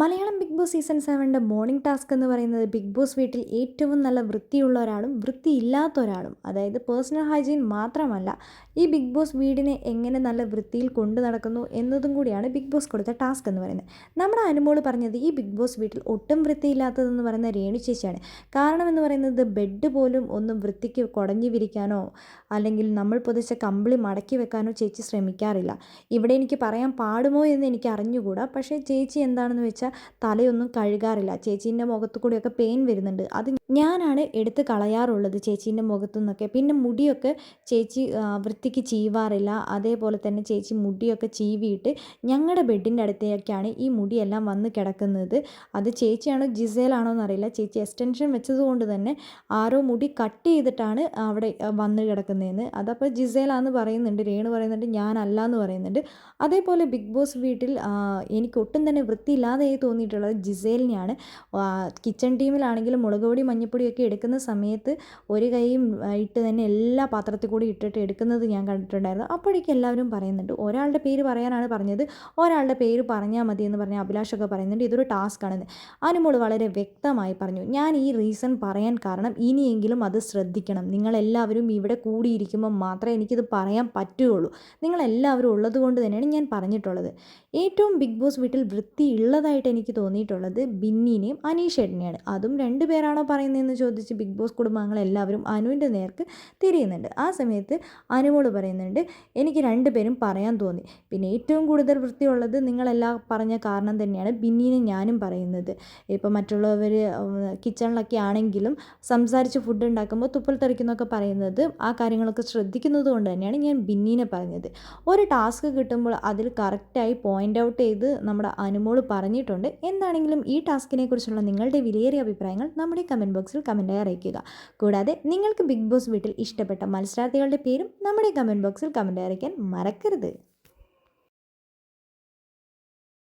Malayalam Bigg Boss season സെവന്റെ morning task എന്ന് പറയുന്നത് ബിഗ് ബോസ് വീട്ടിൽ ഏറ്റവും നല്ല വൃത്തിയുള്ള ഒരാളും വൃത്തിയില്ലാത്ത ഒരാളും അതായത് പേഴ്സണൽ ഹൈജീൻ മാത്രമല്ല ഈ ബിഗ് ബോസ് വീടിനെ എങ്ങനെ നല്ല വൃത്തിയിൽ കൊണ്ടു നടക്കുന്നു എന്നതും കൂടിയാണ് ബിഗ് ബോസ് കൊടുത്ത ടാസ്ക് എന്ന് പറയുന്നത്. നമ്മുടെ അനുമോൾ പറഞ്ഞത് ഈ ബിഗ് ബോസ് വീട്ടിൽ ഒട്ടും വൃത്തിയില്ലാത്തതെന്ന് പറയുന്ന രേണു ചേച്ചിയാണ്. കാരണം എന്ന് പറയുന്നത് ബെഡ് പോലും ഒന്നും വൃത്തിക്ക് കുടഞ്ഞു വിരിക്കാനോ അല്ലെങ്കിൽ നമ്മൾ പൊതിച്ച കമ്പിളി മടക്കി വെക്കാനോ ചേച്ചി ശ്രമിക്കാറില്ല. ഇവിടെ എനിക്ക് പറയാൻ പാടുമോ എന്ന് എനിക്ക് അറിഞ്ഞുകൂടാ പക്ഷേ ചേച്ചി എന്താണെന്ന് വെച്ചാൽ തലയൊന്നും കഴുകാറില്ല. ചേച്ചീന്റെ മുഖത്തു കൂടിയൊക്കെ പെയിൻ വരുന്നുണ്ട്. അത് ഞാനാണ് എടുത്ത് കളയാറുള്ളത് ചേച്ചീന്റെ മുഖത്തു നിന്നൊക്കെ പിന്നെ മുടിയൊക്കെ ചേച്ചി വൃത്തിക്ക് ചീവാറില്ല. അതേപോലെ തന്നെ ചേച്ചി മുടിയൊക്കെ ചീവിയിട്ട് ഞങ്ങളുടെ ബെഡിന്റെ അടുത്തേക്കാണ് ഈ മുടിയെല്ലാം വന്ന് കിടക്കുന്നത്. അത് ചേച്ചിയാണോ ജിസേലാണോ എന്നറിയില്ല. ചേച്ചി എക്സ്റ്റൻഷൻ വെച്ചതുകൊണ്ട് തന്നെ ആരോ മുടി കട്ട് ചെയ്തിട്ടാണ് അവിടെ വന്ന് കിടക്കുന്നതെന്ന്. അതപ്പോൾ ജിസേലാന്ന് പറയുന്നുണ്ട് രേണു പറയുന്നുണ്ട് ഞാനല്ല എന്ന് പറയുന്നുണ്ട്. അതേപോലെ ബിഗ് ബോസ് വീട്ടിൽ എനിക്ക് ഒട്ടും തന്നെ വൃത്തിയില്ലാതെ തോന്നിയിട്ടുള്ളത് ജിസേലിനെയാണ്. കിച്ചൺ ടീമിലാണെങ്കിലും മുളക് പൊടി മഞ്ഞൾപ്പൊടിയൊക്കെ എടുക്കുന്ന സമയത്ത് ഒരു കൈയും ഇട്ട് തന്നെ എല്ലാ പാത്രത്തിൽ കൂടി ഇട്ടിട്ട് എടുക്കുന്നത് ഞാൻ കണ്ടിട്ടുണ്ടായിരുന്നു. അപ്പോഴേക്കും എല്ലാവരും പറയുന്നുണ്ട് ഒരാളുടെ പേര് പറയാനാണ് പറഞ്ഞത്. ഒരാളുടെ പേര് പറഞ്ഞാൽ മതി എന്ന് പറഞ്ഞ അഭിലാഷൊക്കെ പറയുന്നുണ്ട്. ഇതൊരു ടാസ്ക് ആണെന്ന്. അനുമോൾ വളരെ വ്യക്തമായി പറഞ്ഞു ഞാൻ ഈ റീസൺ പറയാൻ കാരണം ഇനിയെങ്കിലും അത് ശ്രദ്ധിക്കണം. നിങ്ങളെല്ലാവരും ഇവിടെ കൂടിയിരിക്കുമ്പോൾ മാത്രമേ എനിക്കിത് പറയാൻ പറ്റുകയുള്ളൂ. നിങ്ങളെല്ലാവരും ഉള്ളത് കൊണ്ട് തന്നെയാണ് ഞാൻ പറഞ്ഞിട്ടുള്ളത്. ഏറ്റവും ബിഗ് ബോസ് വീട്ടിൽ വൃത്തി ഉള്ളതായിട്ട് എനിക്ക് തോന്നിയിട്ടുള്ളത് ബിന്നിനെയും അനീഷേട്ടനെയാണ്. അതും രണ്ട് പേരാണോ പറയുന്നതെന്ന് ചോദിച്ച് ബിഗ് ബോസ് കുടുംബാംഗങ്ങൾ എല്ലാവരും അനുവിന്റെ നേർക്ക് തിരിയുന്നുണ്ട്. ആ സമയത്ത് അനുമോൾ പറയുന്നുണ്ട് എനിക്ക് രണ്ട് പേരും പറയാൻ തോന്നി. പിന്നെ ഏറ്റവും കൂടുതൽ വൃത്തിയുള്ളത് നിങ്ങളെല്ലാം പറഞ്ഞ കാരണം തന്നെയാണ് ബിന്നിനെ ഞാനും പറയുന്നത്. ഇപ്പോൾ മറ്റുള്ളവർ കിച്ചണിലൊക്കെ ആണെങ്കിലും സംസാരിച്ച് ഫുഡ് ഉണ്ടാക്കുമ്പോൾ തുപ്പൽ തെറിക്കുന്നൊക്കെ പറയുന്നത് ആ കാര്യങ്ങളൊക്കെ ശ്രദ്ധിക്കുന്നത് കൊണ്ട് തന്നെയാണ് ഞാൻ ബിന്നിനെ പറഞ്ഞത്. ഒരു ടാസ്ക് കിട്ടുമ്പോൾ അതിൽ കറക്റ്റായി പോയിന്റ് ഔട്ട് ചെയ്ത് നമ്മുടെ അനുമോൾ പറഞ്ഞിട്ടുണ്ട് എന്താണെങ്കിലും ഈ ടാസ്കിനെ കുറിച്ചുള്ള നിങ്ങളുടെ വിലയേറിയ അഭിപ്രായങ്ങൾ നമ്മുടെ കമന്റ് ബോക്സിൽ കമന്റായി അറിയിക്കുക. കൂടാതെ നിങ്ങൾക്ക് ബിഗ് ബോസ് വീട്ടിൽ ഇഷ്ടപ്പെട്ട മത്സരാർത്ഥികളുടെ പേരും നമ്മുടെ കമന്റ് ബോക്സിൽ കമന്റായി അറിയിക്കാൻ മറക്കരുത്.